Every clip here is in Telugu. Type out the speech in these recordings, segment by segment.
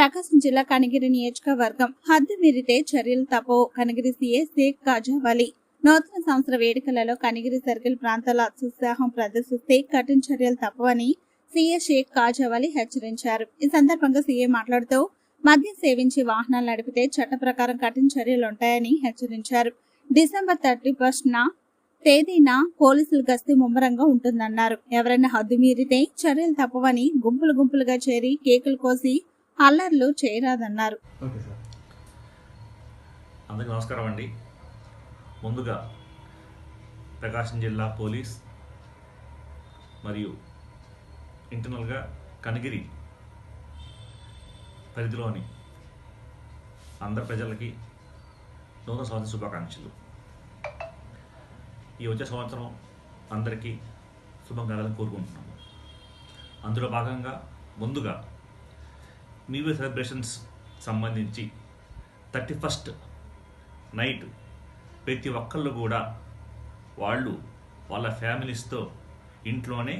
ప్రకాశం జిల్లా కనగిరి నియోజకవర్గం హద్దు మీరితే చర్యలు తప్పవు. కనిగిరి సీఏ షేక్ కాజావాలి. నూతన సంవత్సర వేడుకలలో కనిగిరి సర్కిల్ ప్రాంతాల అత్యుత్సాహం ప్రదర్శిస్తే కఠిన చర్యలు తప్పవని సీఏ షేక్ కాజావాలి హెచ్చరించారు. ఈ సందర్భంగా సీఏ మాట్లాడుతూ మద్యం సేవించి వాహనాలు నడిపితే చట్ట ప్రకారం కఠిన చర్యలు ఉంటాయని హెచ్చరించారు. డిసెంబర్ థర్టీ ఫస్ట్ నా తేదీన పోలీసులు గస్తీ ముమ్మరంగా ఉంటుందన్నారు. ఎవరైనా హద్దు మీరితే చర్యలు తప్పవని గుంపులు గుంపులుగా చేరి కేకులు కోసి అల్లర్లు చేయరాదన్నారు. Okay sir. అందరికీ నమస్కారం అండి. ముందుగా ప్రకాశం జిల్లా పోలీస్ మరియు ఇంటర్నల్గా కనగిరి పరిధిలోని అందరి ప్రజలకి నూతన సంవత్సర శుభాకాంక్షలు. ఈ వచ్చే సంవత్సరం అందరికీ శుభం కలగాలని కోరుకుంటున్నాము. అందులో భాగంగా ముందుగా న్యూ ఇయర్ సెలబ్రేషన్స్ సంబంధించి. థర్టీ ఫస్ట్ నైట్ ప్రతి ఒక్కళ్ళు కూడా వాళ్ళు వాళ్ళ ఫ్యామిలీస్తో ఇంట్లోనే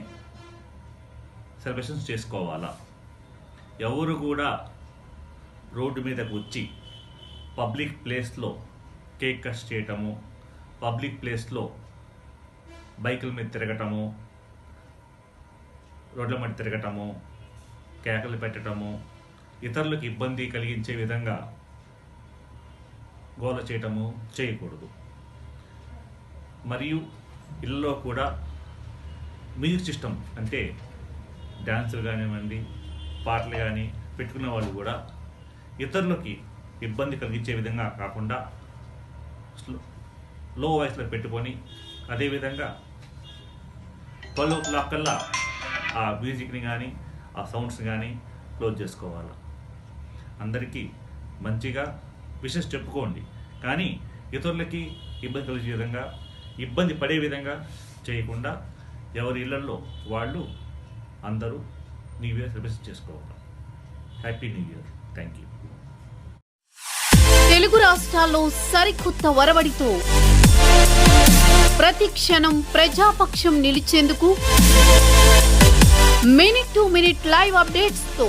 సెలబ్రేషన్స్ చేసుకోవాలా. ఎవరు కూడా రోడ్డు మీదకు వచ్చి పబ్లిక్ ప్లేస్లో కేక్ కట్ చేయటము పబ్లిక్ ప్లేస్లో బైకుల మీద తిరగటము రోడ్ల మీద తిరగటము కేకలు పెట్టడము ఇతరులకు ఇబ్బంది కలిగించే విధంగా గోల చేయటము చేయకూడదు. మరియు ఇళ్ళలో కూడా మ్యూజిక్ సిస్టమ్ అంటే డ్యాన్సులు కానివ్వండి పాటలు కానీ పెట్టుకున్న వాళ్ళు కూడా ఇతరులకి ఇబ్బంది కలిగించే విధంగా కాకుండా లో వాయిస్లో పెట్టుకొని అదేవిధంగా ట్వెల్వ్ ఓ క్లాక్ కల్లా ఆ మ్యూజిక్ని కానీ ఆ సౌండ్స్ కానీ క్లోజ్ చేసుకోవాలి. అందరికీ మంచిగా విషెస్ చెప్పుకోండి. కానీ ఇతరులకి ఇబ్బంది కలిగే విధంగా ఇబ్బంది పడే విధంగా చేయకుండా ఎవరి ఇళ్ళలో వాళ్ళు అందరూ న్యూ ఇయర్ సెలబ్రేషన్ చేసుకోవాలి. Happy new year thank you Telugu రాష్ట్రాల్లో సరికొత్త వరవడితో ప్రతి క్షణం ప్రజాపక్షం నిలిచేందుకు మినిట్ టు మినిట్ లైవ్ అప్డేట్స్తో